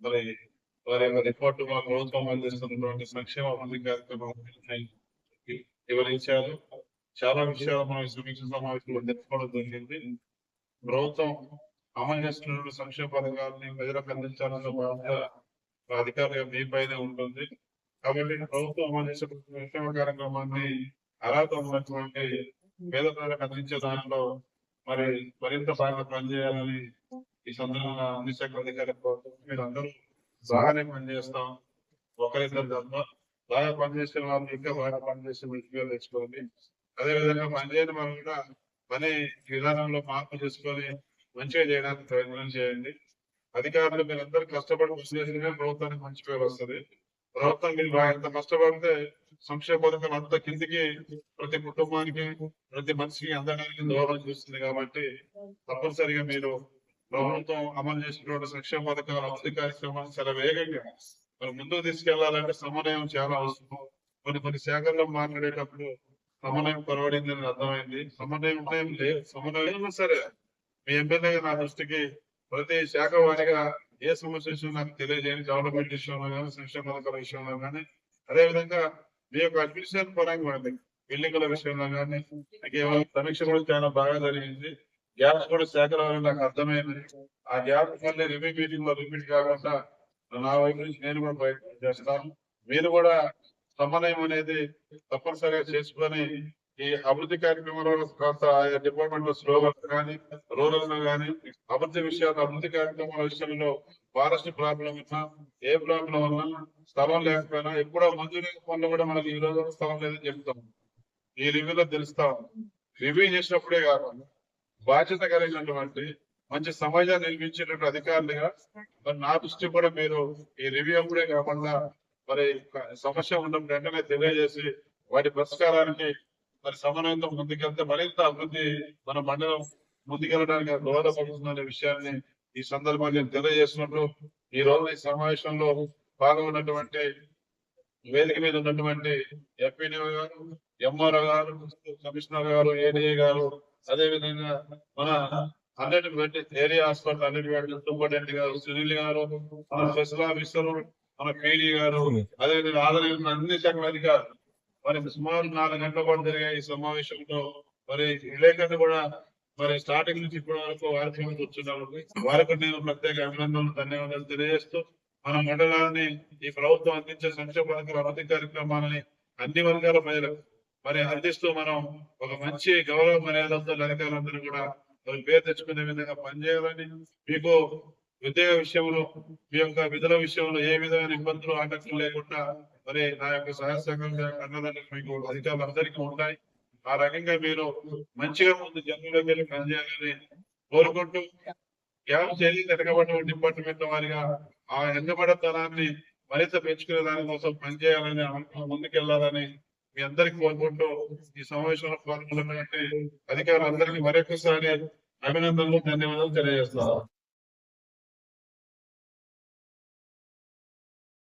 మరి వారి యొక్క రిపోర్ట్ మా ప్రభుత్వం అందిస్తున్నటువంటి సంక్షేమ అభివృద్ధి కార్యక్రమం వివరించారు. చాలా విషయాలు మనం సమీక్ష సమావేశంలో తెలుసుకోవడం జరిగింది. ప్రభుత్వం అమలు చేస్తున్న సంక్షేమ పథకాలని ప్రజలకు అందించాలన్న బాధ్యత అధికారులు మీ పైనే ఉంటుంది. కాబట్టి ప్రభుత్వం అమలు చేసే సంక్షేమ కార్యక్రమాన్ని అర్హత ఉన్నటువంటి పేద ప్రజలకు అందించే దాంట్లో మరి మరింత బాగా పనిచేయాలని ఈ సందర్భంగా అన్ని శాఖ అధికారులు మీరు అందరూ బాగానే పనిచేస్తాం. ఒకరిద్దరు తప్ప బాగా పనిచేసే వాళ్ళు ఇంకా బాగా పనిచేసే మంచిగా తెచ్చుకోండి. అదే విధంగా పనిచేయని మనం కూడా పని విధానంలో మార్పు చేసుకొని మంచిగా చేయడానికి ప్రయత్నం చేయండి. అధికారులు మీరు కష్టపడి కృషి ప్రభుత్వానికి మంచి పేరు వస్తుంది. ప్రభుత్వం మీరు బాగా ఎంత కష్టపడితే సంక్షేమ పథకం అంత కిందికి ప్రతి కుటుంబానికి ప్రతి మనిషికి అందడానికి దూరం చూస్తుంది కాబట్టి తప్పనిసరిగా మీరు ప్రభుత్వం అమలు చేసినటువంటి సంక్షేమ పథకాల అభివృద్ధి కార్యక్రమాన్ని చాలా వేగంగా మరి ముందుకు తీసుకెళ్ళాలంటే సమన్వయం చాలా అవసరం. కొన్ని కొన్ని శాఖల్లో మాట్లాడేటప్పుడు సమన్వయం కొరవడింది అని అర్థమైంది. సమన్వయం ఉంటే లేదు. సమన్వయం సరే మీ ఎమ్మెల్యే నా దృష్టికి ప్రతి శాఖ వారిగా ఏ సమస్య విషయం నాకు తెలియజేయండి. గవర్నమెంట్ విషయంలో కానీ సంక్షేమ పథకాల విషయంలో కానీ. అదే విధంగా మీ యొక్క అడ్మినిస్ట్రేషన్ పరంగా బిల్డింగ్ల విషయంలో కానీ కేవలం సమీక్ష కూడా చాలా బాగా జరిగింది. గ్యాస్ కూడా శాఖల నాకు అర్థమైంది ఆ గ్యాస్ మళ్ళీ రివ్యూ మీటింగ్లో రిపీట్ కాకుండా నా వైపు నుంచి నేను కూడా ప్రయత్నం చేస్తాను. మీరు కూడా సమన్వయం అనేది తప్పనిసరిగా చేసుకొని ఈ అభివృద్ధి కార్యక్రమంలో కొంత ఆయా డిపార్ట్మెంట్లో స్లోగన్ కానీ రూరల్లో కానీ అభివృద్ధి విషయాలు అభివృద్ధి కార్యక్రమాల విషయంలో ఫారెస్ట్ ప్రాబ్లం ఉన్నా ఏ ప్రాబ్లం ఉన్నా స్థలం లేకపోయినా ఎప్పుడో మంజూరు పనులు కూడా మనకి ఈ రోజు స్థలం లేదని చెప్తాం. ఈ రివ్యూలో తెలుస్తాం. రివ్యూ చేసినప్పుడే కాకుండా బాధ్యత కలిగినటువంటి మంచి సమాజాన్ని నిర్మించేటువంటి అధికారులుగా మరి నా దృష్టి కూడా మీరు ఈ రివ్యూ కూడా కాకుండా మరి సమస్య ఉండడం వెంటనే తెలియజేసి వాటి పరిష్కారానికి మరి సమన్వయంతో ముందుకెళ్తే మరింత అభివృద్ధి మన మండలం ముందుకెళ్ళడానికి దోహదపడుతుందనే విషయాన్ని ఈ సందర్భంగా నేను తెలియజేసినట్లు ఈ రోజు ఈ సమావేశంలో పాల్గొన్నటువంటి వేదిక మీద ఉన్నటువంటి ఎంపీడీఓ గారు ఎంఆర్ఓ గారు కమిషనర్ గారు ఏడీఏ గారు అదే విధంగా మన అన్నిటి ఏరియా హాస్పిటల్ అన్నిటి సూపరింటెండెంట్ గారు సునీల్ గారు మన స్పెషల్ ఆఫీసర్ మన పీడీ గారు అదే విధంగా ఆదరణ అన్ని శాఖల అధికారులు. మరి సుమారు నాలుగు గంటల పాటు జరిగే ఈ సమావేశంలో మరి విలేకరులు కూడా మరి స్టార్టింగ్ నుంచి ఇప్పటి వరకు వారికి కూర్చున్నారు వారికి నేను ప్రత్యేక అభినందనలు ధన్యవాదాలు తెలియజేస్తూ మన మండలాన్ని ఈ ప్రభుత్వం అందించే సంక్షేమ పథకాల అభివృద్ధి కార్యక్రమాలని అన్ని వర్గాల ప్రజలకు మరి అందిస్తూ మనం ఒక మంచి గౌరవ మర్యాదలతో అధికారులందరూ కూడా మరి పేరు తెచ్చుకునే విధంగా పనిచేయాలని మీకు ఉద్యోగ విషయంలో మీ యొక్క విధుల విషయంలో ఏ విధమైన ఇబ్బందులు ఆటంకం లేకుండా మరి నా యొక్క సహాయ సహకారంగా మీకు అధికారులు అందరికీ ఉంటాయి. ఆ రకంగా మీరు మంచిగా ముందు జనంలోకి వెళ్ళి పనిచేయాలని కోరుకుంటూ గ్యాప్ చేసి వెనకబడిన డిపార్ట్మెంట్ వారిగా ఆ వెనకబడతనాన్ని మరింత పెంచుకునే దానికోసం పనిచేయాలని ముందుకెళ్ళాలని మీ అందరికి కోరుకుంటూ ఈ సమావేశంలో పాల్గొన్నటువంటి అధికారులందరికీ మరొకసారి అభినందనలు ధన్యవాదాలు తెలియజేస్తున్నాను.